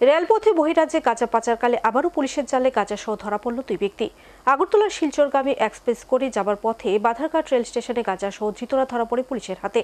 রেলপথে বহিরাজ্যে গাঁজা পাচারকালে আবারও পুলিশের জালে সহ ধরা পড়ল দুই ব্যক্তি। আগরতলার শিলচরগামী এক্সপ্রেস করে যাবার পথে বাধারঘাট রেল স্টেশনে সহ ধৃতরা ধরা পড়ে পুলিশের হাতে।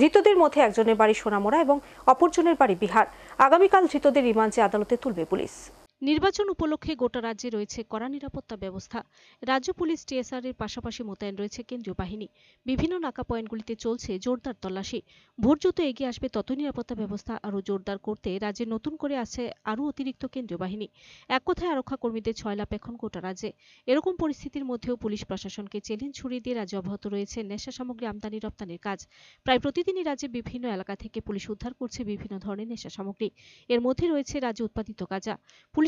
ধৃতদের মধ্যে একজনের বাড়ি সোনামোড়া এবং অপরজনের বাড়ি বিহার। আগামীকাল ধৃতদের রিমান্ডে আদালতে তুলবে পুলিশ। নির্বাচন উপলক্ষে গোটা রাজ্যে রয়েছে কড়া নিরাপত্তা ব্যবস্থা। রাজ্য পুলিশ টিএসআর এর পাশাপাশি মোতায়েন রয়েছে কেন্দ্রীয় বাহিনী। বিভিন্ন নাকা পয়েন্টগুলিতে চলছে জোরদার তল্লাশি। ভোট যত এগিয়ে আসবে তত নিরাপত্তা ব্যবস্থা আরও জোরদার করতে রাজ্যে নতুন করে আছে আরও অতিরিক্ত কেন্দ্রীয় বাহিনী। এক কথায় আরক্ষা কর্মীদের ছয় লাভ এখন গোটা রাজ্যে। এরকম পরিস্থিতির মধ্যেও পুলিশ প্রশাসনকে চ্যালেঞ্জ ছুড়ে দিয়ে রাজ্যে অব্যাহত রয়েছে নেশা সামগ্রী আমদানি রপ্তানির কাজ। প্রায় প্রতিদিনই রাজ্যে বিভিন্ন এলাকা থেকে পুলিশ উদ্ধার করছে বিভিন্ন ধরনের নেশা সামগ্রী। এর মধ্যে রয়েছে রাজ্যে উৎপাদিত গাঁজা।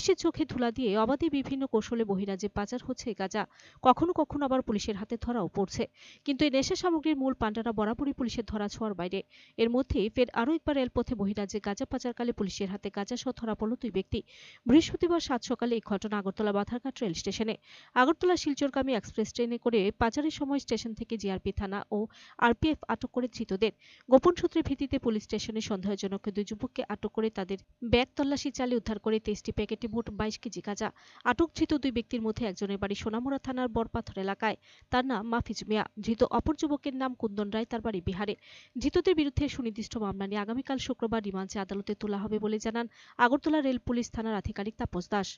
পুলিশের চোখে ধুলা দিয়ে অবাধে বিভিন্ন কৌশলে বহিরাজ্যে পাচার হচ্ছে গাঁজা। কখনো কখনো আবার পুলিশের হাতে ধরাও পড়ছে। কিন্তু এই নেশা সামগ্রীর মূল পাণ্ডারা বরাবরই পুলিশের ধরা ছোঁয়ার বাইরে। এর মধ্যে ফের আরও একবার রেলপথে বহিরাজ্যে গাঁজা পাচারকালে পুলিশের হাতে গাঁজা সহ ধরা পড়ল দুই ব্যক্তি। বৃহস্পতিবার সাত সকালে এই ঘটনা আগরতলা বাধারঘাট রেল স্টেশনে। আগরতলা শিলচরগামী এক্সপ্রেস ট্রেনে করে পাচারের সময় স্টেশন থেকে জিআরপি থানা ও আরপিএফ আটক করে ধৃতদের। গোপন সূত্রের ভিত্তিতে পুলিশ স্টেশনে সন্দেহজনক দুই যুবককে আটক করে তাদের ব্যাগ তল্লাশি চালিয়ে উদ্ধার করে তেইশটি প্যাকেটে মোট বাইশ কেজি গাঁজা। আটকধৃত দুই ব্যক্তির মধ্যে একজনের বাড়ি সোনামুড়া থানার বরপাথর এলাকায়। তার নাম মাফিজ মিয়া। ধৃত অপর যুবকের নাম কুন্দন রায়। তার বাড়ি বিহারে। ধৃতদের বিরুদ্ধে সুনির্দিষ্ট মামলা নিয়ে আগামীকাল শুক্রবার রিমান্ডে আদালতে তোলা হবে বলে জানান আগরতলা রেল পুলিশ থানার আধিকারিক তাপস দাস।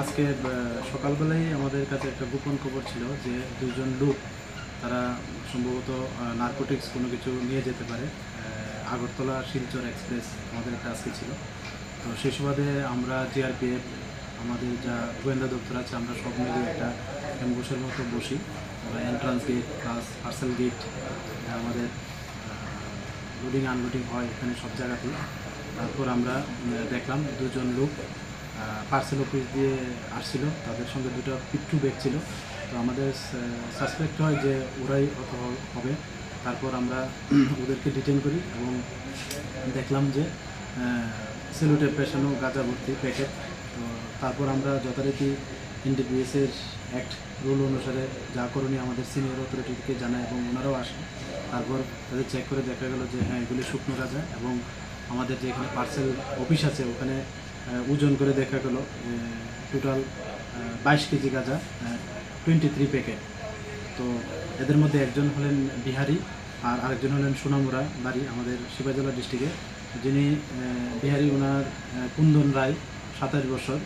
আজকে সকালবেলায় আমাদের কাছে একটা গোপন খবর ছিল যে দুজন লোক, তারা সম্ভবত নার্কোটিক্স কোনো কিছু নিয়ে যেতে পারে। আগরতলা শিলচর এক্সপ্রেস আমাদের একটা আজকে ছিল। তো সেই সুবাদে আমরা জিআরপিএফ আমাদের যা গোয়েন্দা দপ্তর আছে, আমরা সব মিলে একটা অ্যাম্বুসের মতো বসি। Entrance gate plus parcel gate আমাদের লোডিং আনলোডিং হয় এখানে সব জায়গাতেই। তারপর আমরা দেখলাম দুজন লোক পার্সেল অফিস দিয়ে আসছিল। তাদের সঙ্গে দুটো পিট্টু ব্যাগ ছিল। তো আমাদের সাসপেক্ট হয় যে ওরাই হবে। তারপর আমরা ওদেরকে ডিটেন করি এবং দেখলাম যে সেলুটের পেশানো গাঁজা ভর্তি প্যাকেট তো তারপর আমরা যথারীতি এনডিপিএসের অ্যাক্ট রুল অনুসারে যা করণীয় আমাদের সিনিয়র অথরিটিকে জানায় এবং ওনারাও আসে তারপর তাদের চেক করে দেখা গেল যে হ্যাঁ এগুলি শুকনো গাঁজা এবং আমাদের যে এখানে পার্সেল অফিস আছে, ওখানে ওজন করে দেখা গেল টোটাল বাইশ কেজি গাঁজা টোয়েন্টি থ্রি প্যাকেট তো এদের মধ্যে একজন হলেন বিহারি আর আরেকজন হলেন সোনামুড়া বাড়ি আমাদের শিবাজলা ডিস্ট্রিক্টে, যিনি বিহারি ওনার কুন্দন রায়, সাতাশ বছর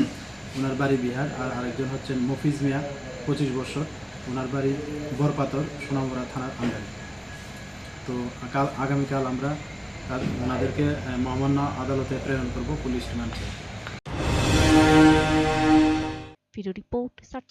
ওনার বাড়ি বিহার। আর আরেকজন হচ্ছেন মফিজ মিয়া, পঁচিশ বছর ওনার বাড়ি বরপাতর, সোনামুড়া থানার আন্ডারে। তো কাল আগামীকাল আমরা ওনাদেরকে মহামান্য আদালতে প্রেরণ করব পুলিশ রিমান্ড চেয়ে রিপোর্ট সার্চ